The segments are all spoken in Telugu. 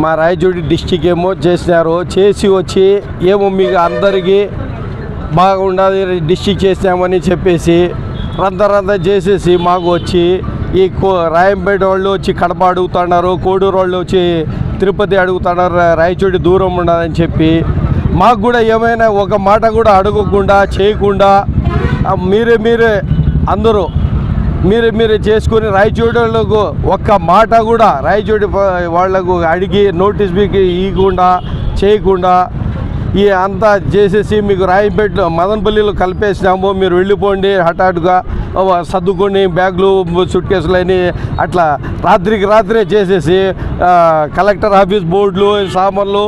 మా రాయచూడి డిస్టిక్ ఏమో చేసినారు చేసి వచ్చి ఏమో మీకు అందరికీ బాగుండదు డిస్టిక్ చేసినామని చెప్పేసి రంత రంత చేసేసి మాకు వచ్చి ఈ కో రాయంపేట వాళ్ళు వచ్చి కడప అడుగుతున్నారు కోడూరు వాళ్ళు వచ్చి తిరుపతి అడుగుతున్నారు రాయచూడి దూరం ఉండదని చెప్పి మాకు కూడా ఏమైనా ఒక మాట కూడా అడగకుండా చేయకుండా మీరే మీరే అందరూ మీరు మీరు చేసుకుని రాయచోటి ఒక్క మాట కూడా రాయచోటి వాళ్ళకు వాళ్ళకు అడిగి నోటీస్ మీకు ఇవ్వకుండా చేయకుండా ఈ అంతా చేసేసి మీకు రాయపేట మదనపల్లిలో కలిపేసినాము. మీరు వెళ్ళిపోండి హఠాత్తుగా సర్దుకొని బ్యాగులు సుట్ అని అట్లా రాత్రికి రాత్రే చేసేసి కలెక్టర్ ఆఫీస్ బోర్డులు సామాన్లు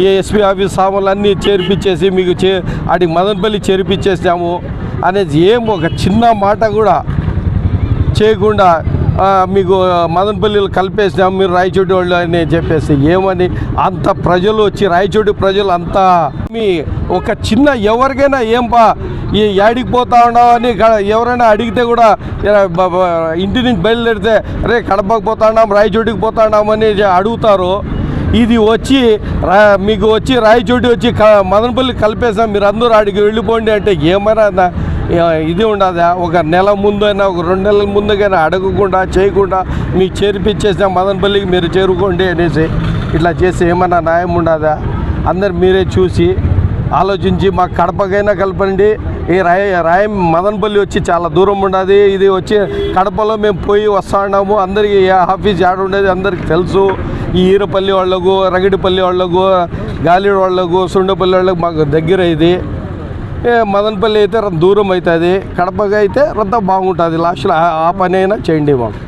ఈ ఎస్పీ ఆఫీస్ సామాన్లు అన్నీ చేర్పించేసి మీకు చే అడిగి మదనపల్లి చేర్పించేసాము అనేది ఏం ఒక చిన్న మాట కూడా చేయకుండా మీకు మదనపల్లిలో కలిపేసినాం మీరు రాయచోటి వాళ్ళు అని చెప్పేసి ఏమని అంత ప్రజలు వచ్చి రాయచోటి ప్రజలు అంతా మీ ఒక చిన్న ఎవరికైనా ఏం బా ఈ యాడికి పోతా ఉన్నావు అని ఎవరైనా అడిగితే కూడా ఇంటి నుంచి బయలుదేరితే రే కడపకు పోతా ఉన్నాం రాయచోటికి పోతా ఉన్నామని అడుగుతారు. ఇది వచ్చి మీకు వచ్చి రాయచోటి వచ్చి మదనపల్లి కలిపేసాం మీరు అందరూ ఆడికి వెళ్ళిపోండి అంటే ఏమైనా ఇది ఉండదా? ఒక నెల ముందైనా ఒక రెండు నెలల ముందుగానే అడగకుండా చేయకుండా మీకు చేర్పించేసాం మదనపల్లికి మీరు చేరుకోండి అనేసి ఇట్లా చేసి ఏమైనా న్యాయం ఉండదా? అందరు మీరే చూసి ఆలోచించి మా కడపకైనా కలపండి. ఈ రాయ రాయ మదనపల్లి వచ్చి చాలా దూరం ఉండదు. ఇది వచ్చి కడపలో మేము పోయి వస్తా ఉన్నాము అందరికీ ఏ ఆఫీస్ ఆడ ఉండేది అందరికి తెలుసు. ఈ ఈరపల్లి వాళ్ళకు రగిడిపల్లి వాళ్ళకు గాలిడి వాళ్ళకు సుండపల్లి వాళ్ళకు మాకు దగ్గర ఇది. మదనపల్లి అయితే దూరం అవుతుంది కడపగా అయితే రద్ద బాగుంటుంది. లాస్ట్లో ఆ- ఆ పని అయినా చేయండి మాకు